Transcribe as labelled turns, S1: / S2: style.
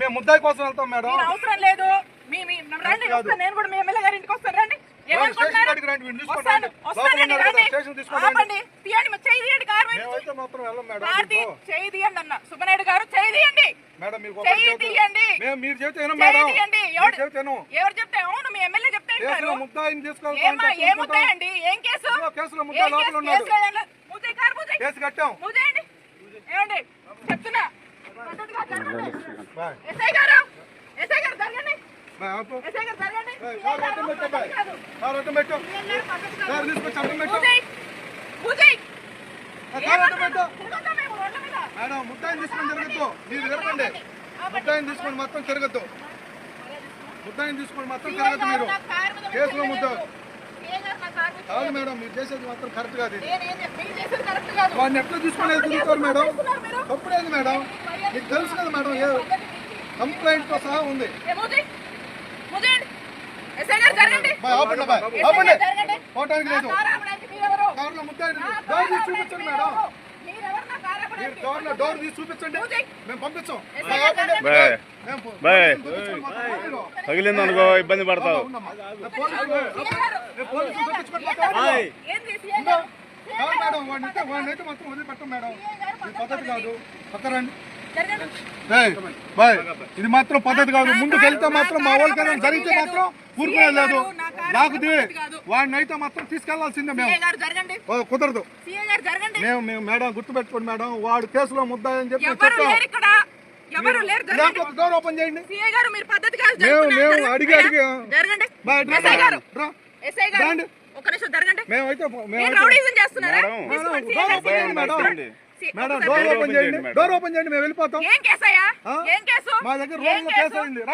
S1: మేము ముద్దాయి కోసం వెళ్తాం మేడం.
S2: అవసరం లేదు. నేను కూడా మీ ఎమ్మెల్యే గారి ఇంటికి వస్తాను రండి. సుబ్బనాయుడు గారు చేయి తీయండి.
S1: మేడం మీకు ఒకటి
S2: చేయి
S1: చెబుతా.
S2: తీయండి.
S1: మేము మీరు వినం.
S2: ఎవరు చెప్తే? అవును మీ ఎమ్మెల్యే చెప్తే ఏముంటాయండి ఏం కేసు? కేసు?
S1: కట్టాం.
S2: ముద్దాయండి. చెప్తున్నా.
S1: మేడం ముద్దాయిని తీసుకొని తిరగద్దు. మీరు తిరగండి. ముద్దాయిని తీసుకొని మొత్తం తిరగద్దు. ముద్దాయిని తీసుకొని మొత్తం తిరగద్దు మీరు. కేసులో ముద్ద కాదు మేడం మీరు చేసేది మాత్రం కరెక్ట్ కాదు వాడిని ఎట్లా తీసుకునే తిరుగుతారు మేడం? తప్పుడేది మేడం. మీకు తెలుసు కదా మేడం ఏ కంప్లైంట్తో సహా ఉంది పోవటానికి లేదు కారులో ముద్దాయి డోర్ తీసి చూపించండి మేడం మీరు డోర్ తీసి చూపించండి మేము పంపించాం.
S3: తగిలింది అనుకో ఇబ్బంది పడతావు
S1: మేడం వాడిని అయితే వాడిని అయితే మొత్తం వదిలిపెట్టం మేడం పద్ధతి కాదు పక్కరండి ఇది మాత్రం పద్ధతి కాదు. ముందుకు వెళ్తే మాత్రం మా వాళ్ళకి జరిగితే మాత్రం ఊరుకునే లేదు. నాకు వాడిని అయితే మాత్రం తీసుకెళ్ళాల్సిందే మేము. కుదరదు. మేము మేము మేడం గుర్తుపెట్టుకోండి మేడం. వాడు కేసులో ముద్దాయని చెప్పి మేము
S2: ఎవరు
S1: చెప్పాం.
S2: లేరు ఇక్కడ. ఎవరు లేరు జరగండి.
S1: లేకపోతే డోర్ ఓపెన్ చేయండి. మేము. అడిగి అడిగి మేమైతే
S3: మేడం,
S1: మేడం, డోర్ ఓపెన్ చేయండి. డోర్ ఓపెన్ చేయండి. మేము వెళ్ళిపోతాం.
S2: ఏం కేసయ్యా
S1: ఆ?
S2: ఏం కేసు?
S1: మా దగ్గర రోజులో కేసు? అయింది.